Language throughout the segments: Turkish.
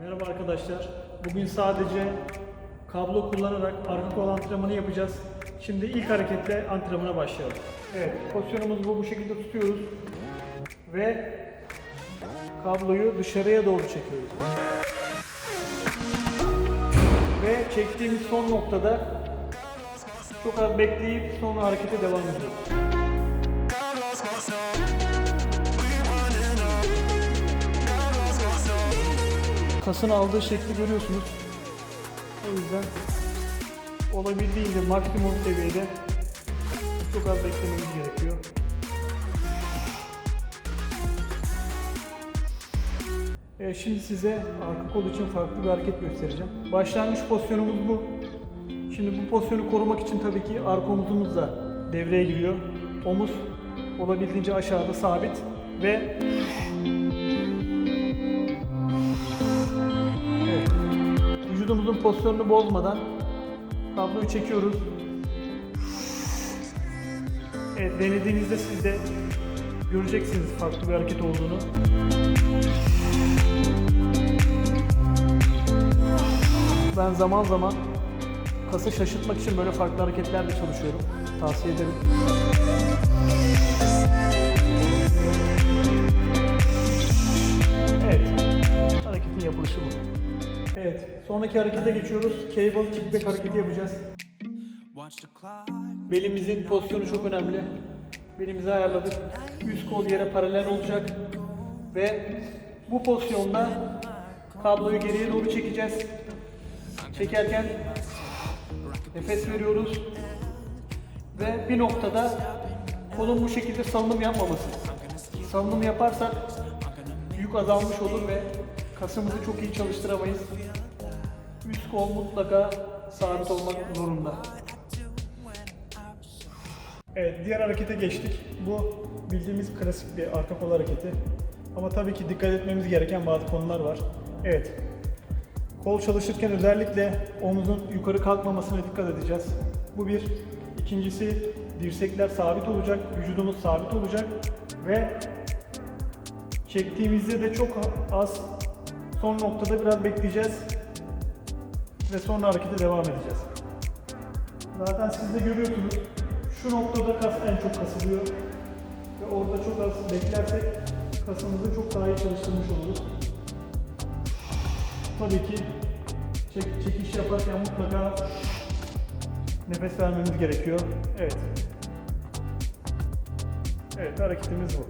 Merhaba arkadaşlar. Bugün sadece kablo kullanarak arka kol antrenmanı yapacağız. Şimdi ilk hareketle antrenmana başlayalım. Evet, pozisyonumuz bu. Bu şekilde tutuyoruz. Ve kabloyu dışarıya doğru çekiyoruz. Ve çektiğimiz son noktada çok az bekleyip sonra harekete devam ediyoruz. Kasın aldığı şekli görüyorsunuz. O yüzden olabildiğince maksimum seviyede çok az beklememiz gerekiyor. Evet, şimdi size arka kol için farklı bir hareket göstereceğim. Başlangıç pozisyonumuz bu. Şimdi bu pozisyonu korumak için tabii ki arka omuzumuz da devreye giriyor. Omuz olabildiğince aşağıda sabit ve pozisyonunu bozmadan kabloyu çekiyoruz. Evet, denediğinizde siz de göreceksiniz farklı bir hareket olduğunu. Ben zaman zaman kası şaşırtmak için böyle farklı hareketlerle çalışıyorum. Tavsiye ederim. Evet. Sonraki harekete geçiyoruz. Cable kickback hareketi yapacağız. Belimizin pozisyonu çok önemli. Belimizi ayarladık. Üst kol yere paralel olacak. Ve bu pozisyonda kabloyu geriye doğru çekeceğiz. Çekerken nefes veriyoruz. Ve bir noktada kolun bu şekilde salınım yapmaması. Salınım yaparsak yük azalmış olur ve kasımızı çok iyi çalıştıramayız. Üst kol mutlaka sabit olmak zorunda. Evet, diğer harekete geçtik. Bu bildiğimiz klasik bir arka kol hareketi. Ama tabii ki dikkat etmemiz gereken bazı konular var. Evet, kol çalışırken özellikle omuzun yukarı kalkmamasına dikkat edeceğiz. Bu bir. İkincisi, dirsekler sabit olacak, vücudumuz sabit olacak ve çektiğimizde de çok az son noktada biraz bekleyeceğiz ve sonra harekete devam edeceğiz. Zaten siz de görüyorsunuz. Şu noktada kas en çok kasılıyor. Ve orada çok az beklersek kasımızı çok daha iyi çalıştırmış oluruz. Tabii ki çek, çekiş yaparken mutlaka nefes vermemiz gerekiyor. Evet. Evet hareketimiz bu.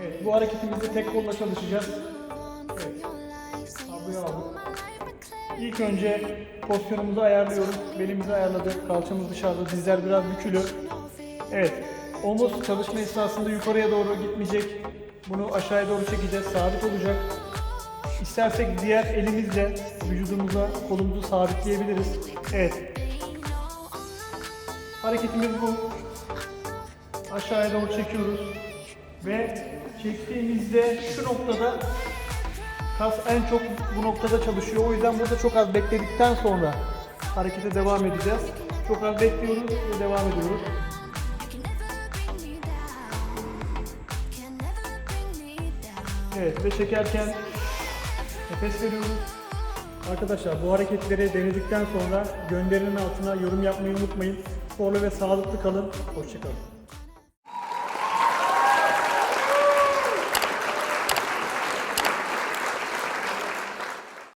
Evet bu hareketimizde tek kolla çalışacağız. Evet. Ablayı aldık. İlk önce pozisyonumuzu ayarlıyoruz. Belimizi ayarladık. Kalçamız dışarıda, dizler biraz bükülü. Evet. Omuz çalışma esnasında yukarıya doğru gitmeyecek. Bunu aşağıya doğru çekeceğiz. Sabit olacak. İstersek diğer elimizle vücudumuza kolumuzu sabitleyebiliriz. Evet. Hareketimiz bu. Aşağıya doğru çekiyoruz. Ve çektiğimizde şu noktada Kas en çok bu noktada çalışıyor. O yüzden burada çok az bekledikten sonra harekete devam edeceğiz. Çok az bekliyoruz ve devam ediyoruz. Evet ve çekerken nefes veriyoruz. Arkadaşlar bu hareketleri denedikten sonra gönderinin altına yorum yapmayı unutmayın. Sporlu ve sağlıklı kalın. Hoşçakalın.